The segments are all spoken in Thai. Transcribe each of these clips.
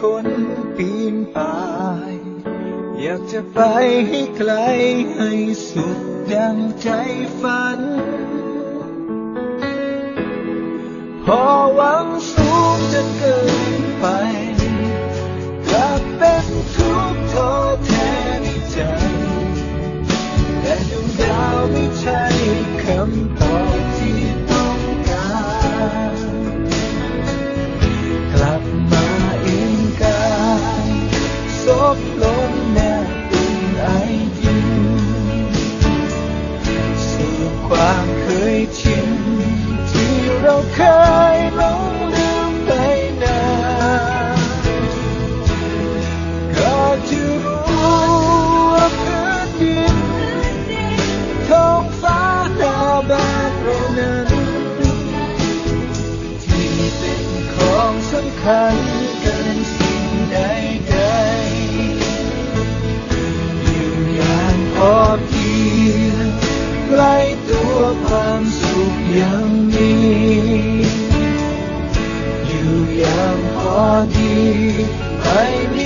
คนปีนป่าย อยากจะไปให้ไกลให้สุดดังใจฝัน พอหวังสูงจนเกินไปกลับเป็นทุกข์ท้อแทนใจ แต่ดวงดาวไม่ใช่คำ อบล้นแนบอิงไอยืนสู่ความเคยชินที่เราเคยหลงลืมไปนานก็จะรู้ว่าพื้นดินท้องฟ้าหน้าบานเรานั้นที่เป็นของสำคัญ ความสุขยังมีอยู่อย่างพอดีไม่มี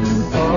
come.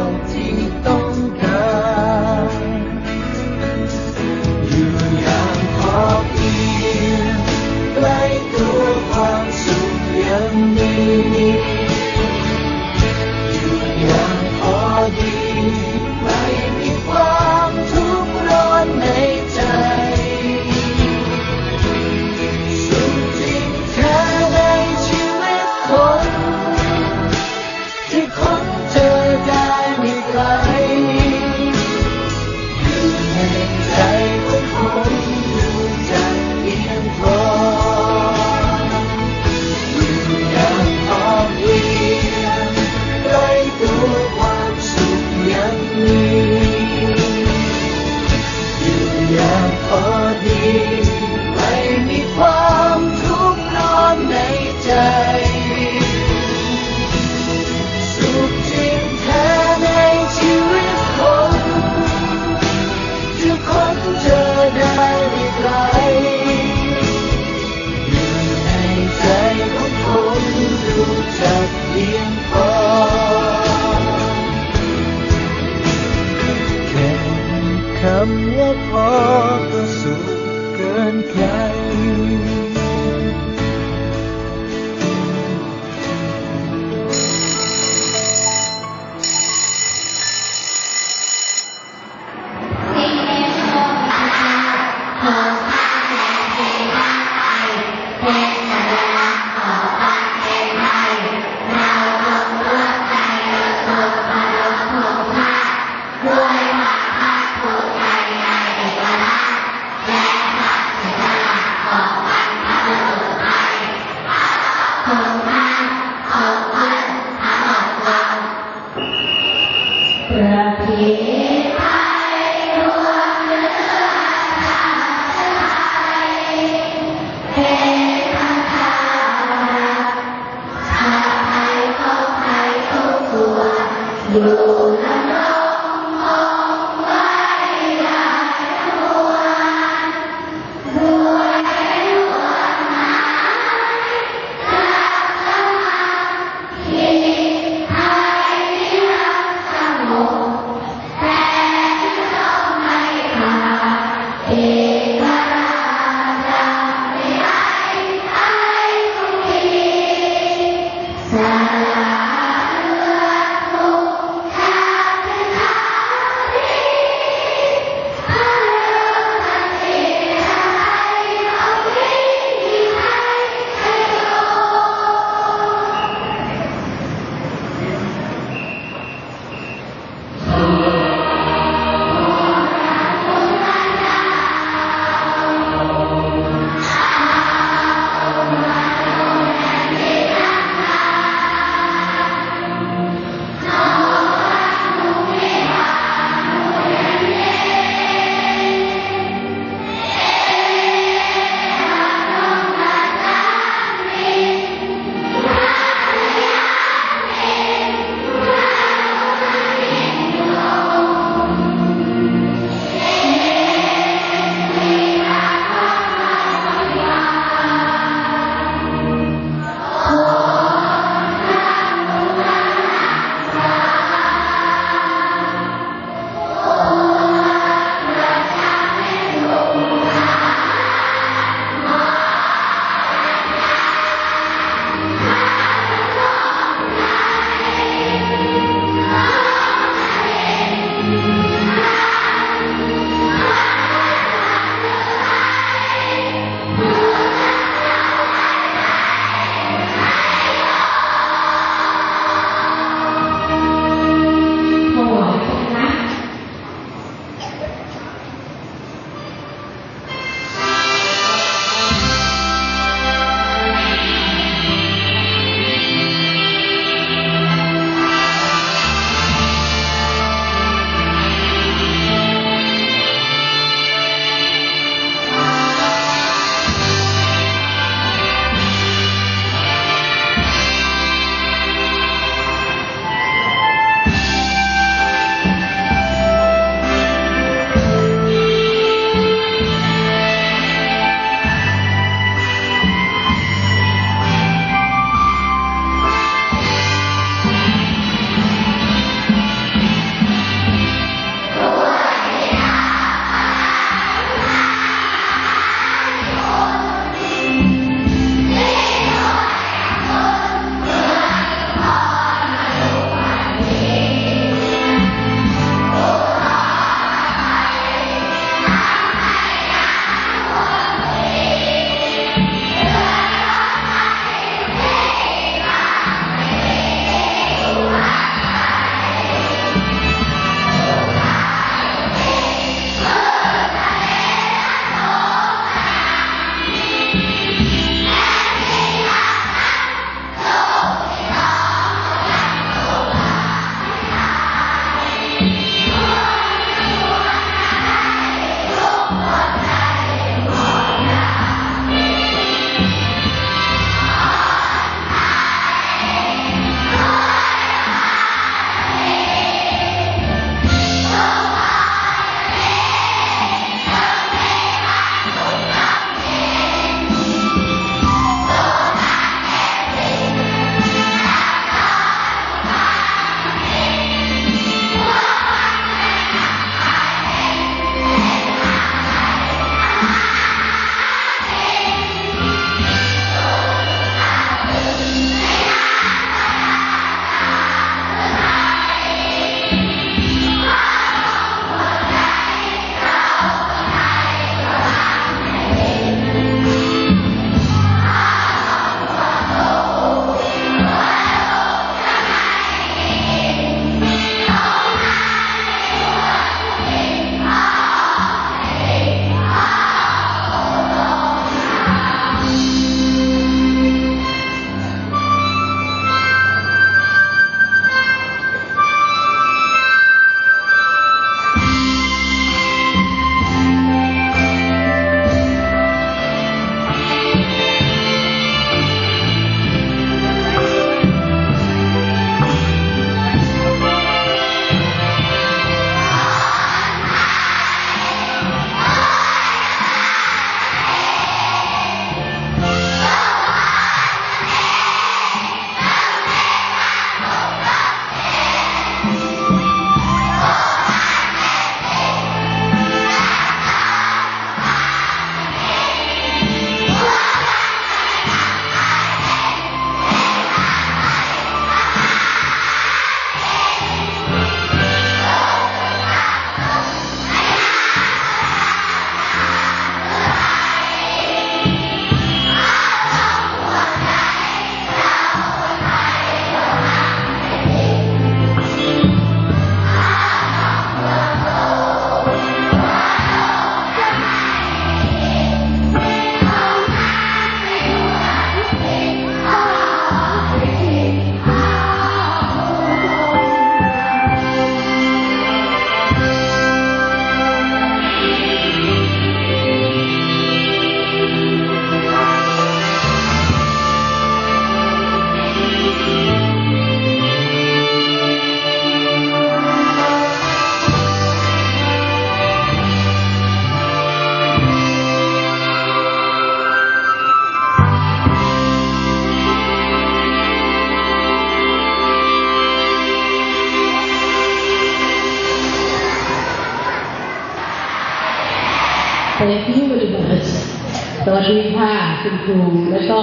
สวัสดีค่ะคุณครูแล้วก็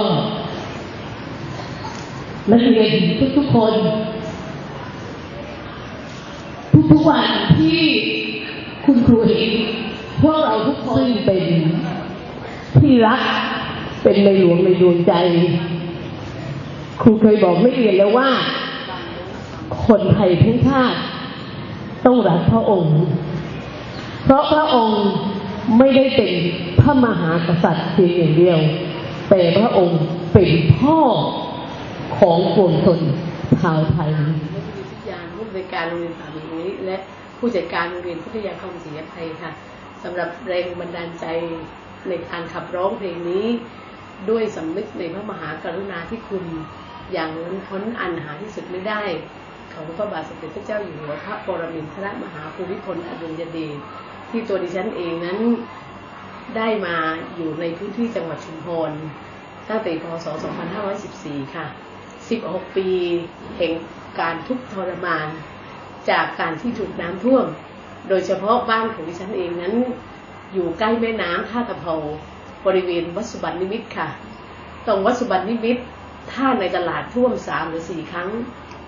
นักเรียนทุกทุกคน ทุกๆวันที่คุณครูเห็นพวกเราทุกคนเป็นที่รักเป็นในหลวงในดวงใจ ครูเคยบอกไม่เรียนแล้วว่า คนไทยทั้งชาติต้องรักพระองค์ เพราะพระองค์ ไม่ได้เป็นพระมหากษัตริย์เพียงอย่างเดียว แต่พระองค์เป็นพ่อของปวงชนชาวไทยผู้วิทยาผู้บริการโรงเรียนสามีนี้ และผู้จัดการโรงเรียนพิทธยาคมศรีอภัยค่ะสำหรับแรงบันดาลใจในการขับร้องเพลงนี้ ด้วยสำนึกในพระมหากรุณาธิคุณอย่างล้นพ้นอันหาที่สุดไม่ได้ ของพระบาทสมเด็จพระเจ้าอยู่หัวพระปรมินทรมหาภูมิพลอดุลยเดช ที่ตัวดิฉันเองนั้นได้มาอยู่ในพื้นที่จังหวัดชุมพรตั้งแต่พศ 2514 ค่ะ 16 ปีแห่งการทุกข์ทรมาน จากการที่ถูกน้ำท่วม โดยเฉพาะบ้านของดิฉันเองนั้น อยู่ใกล้แม่น้ำท่าตะเภาบริเวณวัดสุบรรณนิมิตค่ะ ตรงวัดสุบรรณนิมิตถ้าในตลาดท่วมสามหรือสี่ครั้ง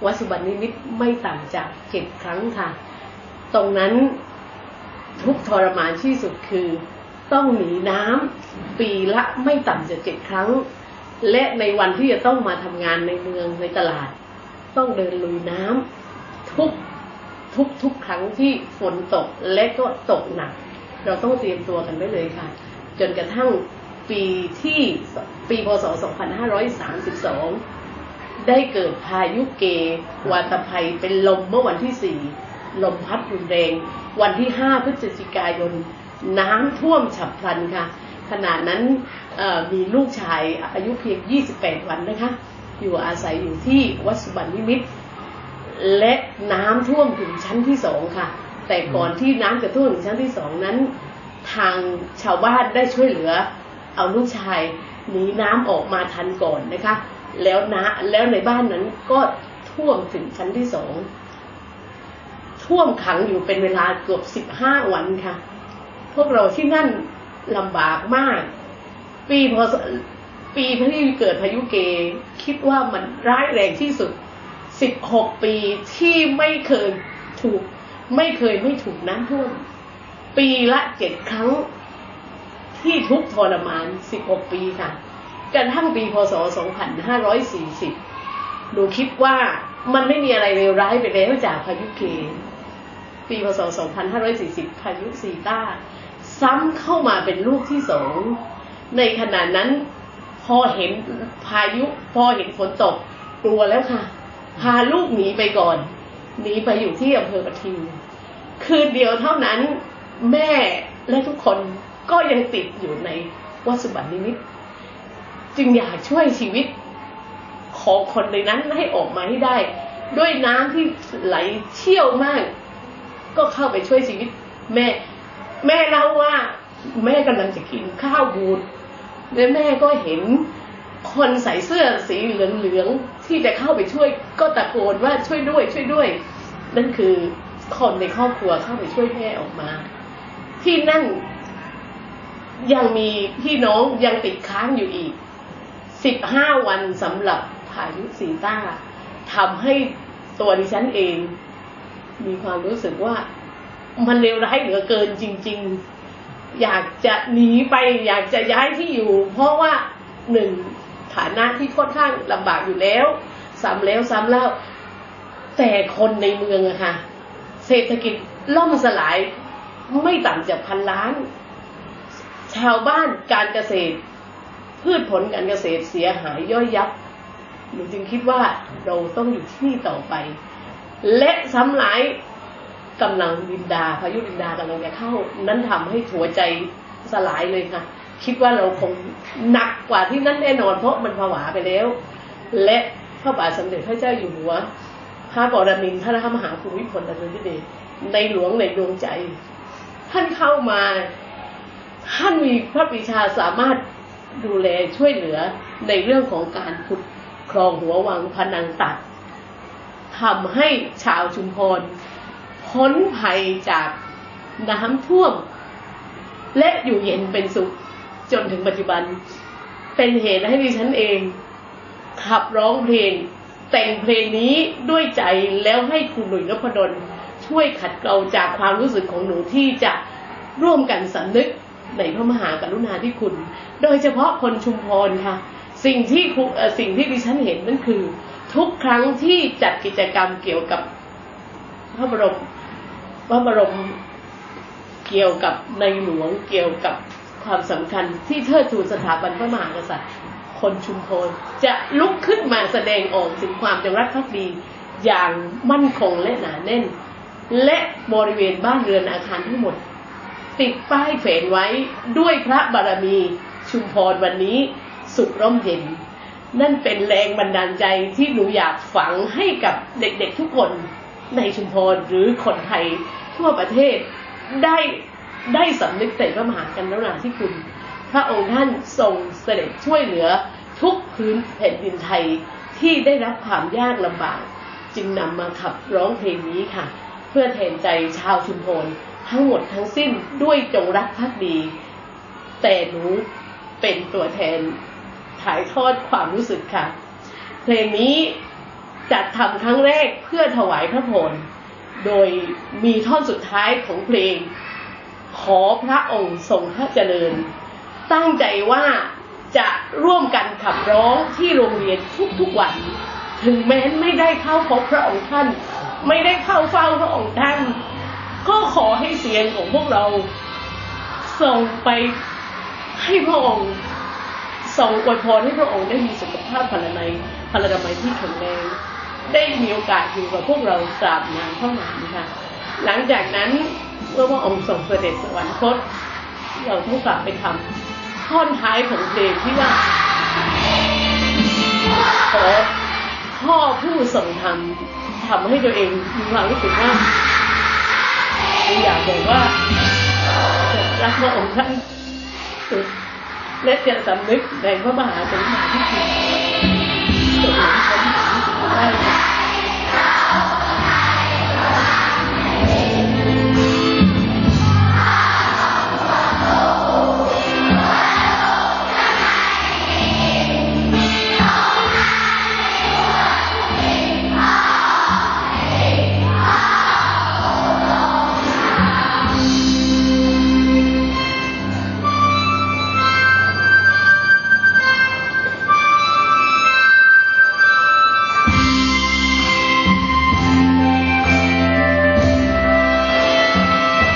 วัดสุบรรณนิมิตไม่ต่ำจากเจ็ดครั้งค่ะ ตรงนั้น ทุกทรมานที่สุดคือต้องหนีน้ำปีละไม่ต่ำจากเจ็ดครั้ง และในวันที่จะต้องมาทำงานในเมืองในตลาด ต้องเดินลุยน้ำทุกทุกทุกครั้งที่ฝนตกและก็ตกหนัก เราต้องเตรียมตัวกันไว้เลยค่ะ จนกระทั่งปีที่ปีพศ 2532 ได้เกิดพายุเกวาตภัยเป็นลมเมื่อวันที่ 4 ลมพัดรุนแรง วันที่ 5 พฤศจิกายน น้ำท่วมฉับพลันค่ะ ขณะนั้นมีลูกชายอายุเพียง 28 วันนะคะ อยู่อาศัยอยู่ที่วัดสุบรรณนิมิตรและน้ำท่วมถึงชั้นที่สองค่ะ แต่ก่อนที่น้ำจะท่วมถึงชั้นที่สองนั้น ทางชาวบ้านได้ช่วยเหลือ เอาลูกชายหนีน้ำออกมาทันก่อนนะคะ แล้วนะแล้วในบ้านนั้นก็ท่วมถึงชั้นที่สอง ท่วมขังอยู่เป็นเวลาเกือบสิบห้าวันค่ะ พวกเราที่นั่นลำบากมาก ปีพศปีที่เกิดพายุเก คิดว่ามันร้ายแรงที่สุดสิบหกปีที่ไม่เคยถูก ไม่เคยไม่ถูกน้ำท่วม ปีละเจ็ดครั้ง ที่ทุกทรมานสิบหกปีค่ะกระทั่งปีพศสองพันห้าร้อยสี่สิบหนูคิดว่า มันไม่มีอะไรเลวร้ายไปแล้วจากพายุเกปีพศ 2540 พายุซีต้า ซ้ำเข้ามาเป็นลูกที่สอง ในขณะนั้นพอเห็นพายุ พอเห็นฝนตก กลัวแล้วค่ะ พาลูกหนีไปก่อน หนีไปอยู่ที่อำเภอปะทิว คืนเดียวเท่านั้นแม่และทุกคนก็ยังติดอยู่ในวัดสุบรรณนิมิต จึงอยากช่วยชีวิต ของคนในนั้นให้ออกมาให้ได้ ด้วยน้ำที่ไหลเชี่ยวมาก ก็เข้าไปช่วยชีวิต แม่ แม่เล่าว่า แม่กำลังจะกินข้าวบูดและแม่ก็เห็นคนใส่เสื้อสีเหลืองๆที่จะเข้าไปช่วยก็ตะโกนว่าช่วยด้วย ช่วยด้วย นั่นคือคนในครอบครัวเข้าไปช่วยแม่ออกมา ที่นั่นยังมีพี่น้องยังติดค้างอยู่อีกสิบห้าวันสำหรับ พายุซีต้าทำให้ตัวดิฉันเอง มีความรู้สึกว่ามันเลวร้ายเหลือเกินจริง ๆ อยากจะหนีไป อยากจะย้ายที่อยู่ เพราะว่าหนึ่งฐานะที่ค่อนข้างลำบากอยู่แล้วซ้ำแล้วซ้ำเล่า แต่คนในเมืองอะค่ะ เศรษฐกิจล่มสลายไม่ต่ำจากพันล้าน ชาวบ้านการเกษตร พืชผลการเกษตรเสียหายย่อยยับ หนูจึงคิดว่าเราต้องอยู่ที่นี่ต่อไป และซ้ำหลายกำลังดินดาพายุดินดากำลังจะเข้า นั้นทำให้หัวใจสลายเลยค่ะ คิดว่าเราคงหนักกว่าที่นั่นแน่นอน เพราะมันผวาไปแล้ว และพระบาทสมเด็จพระเจ้าอยู่หัว พระบรมินทรมหาภูมิพลอดุลยเดชในหลวงในดวงใจ ท่านเข้ามา ท่านมีพระปรีชาสามารถดูแลช่วยเหลือในเรื่องของการขุด คลองหัววังพนังตัดทำให้ชาวชุมพรพ้นภัยจากน้ำท่วม และอยู่เย็นเป็นสุขจนถึงปัจจุบัน เป็นเหตุให้ดิฉันเอง ขับร้องเพลง แต่งเพลงนี้ด้วยใจแล้วให้คุณหนุ่ยนพดลช่วยขัดเกลาจากความรู้สึกของหนูที่จะร่วมกันสำนึกในพระมหากรุณาธิคุณ โดยเฉพาะคนชุมพรค่ะ สิ่งที่ครูสิ่งที่ดิฉันเห็นนั่นคือ ทุกครั้งที่จัดกิจกรรมเกี่ยวกับพระบรมพระบรมเกี่ยวกับในหลวงเกี่ยวกับความสำคัญที่เทิดทูนสถาบันพระมหากษัตริย์ คนชุมพรจะลุกขึ้นมาแสดงออกถึงความจงรักภักดีอย่างมั่นคงและหนาแน่น และบริเวณบ้านเรือนอาคารทั้งหมด ติดป้ายเฝนไว้ด้วยพระบารมีชุมพรวันนี้ สุขร่มเย็น นั่นเป็นแรงบันดาลใจที่หนูอยากฝังให้กับเด็กๆทุกคนในชุมพรหรือคนไทยทั่วประเทศได้ได้สำนึกในพระมหากรุณาธิคุณ พระองค์ท่านทรงเสด็จช่วยเหลือทุกพื้นแผ่นดินไทยที่ได้รับความยากลำบาก จึงนำมาขับร้องเพลงนี้ค่ะ เพื่อแทนใจชาวชุมพรทั้งหมดทั้งสิ้นด้วยจงรักภักดี แต่หนูเป็นตัวแทน ถ่ายทอดความรู้สึกค่ะ เพลงนี้จัดทำครั้งแรกเพื่อถวายพระพรโดยมีท่อนสุดท้ายของเพลง ขอพระองค์ทรงพระเจริญ ตั้งใจว่าจะร่วมกันขับร้องที่โรงเรียนทุกๆวัน ถึงแม้ไม่ได้เข้าพบพระองค์ท่าน ไม่ได้เข้าเฝ้าพระองค์ท่าน ก็ขอให้เสียงของพวกเรา ส่งไปให้พระองค์ ส่งอวยพรให้พระองค์ได้มีสุขภาพพลานัยพลานามัยที่แข็งแรงได้มีโอกาสอยู่กับพวกเราตราบนานเท่านานค่ะ หลังจากนั้นเมื่อพระองค์ทรงเสด็จสวรรคต เราต้องกลับไปทำท่อนท้ายของเพลงที่ว่าขอพ่อผู้ทรงทำทำให้ตัวเองมีความรู้สึกว่าอยากบอกว่ารักพระองค์ท่าน และจะสำนึกในพระมหากรุณาธิคุณ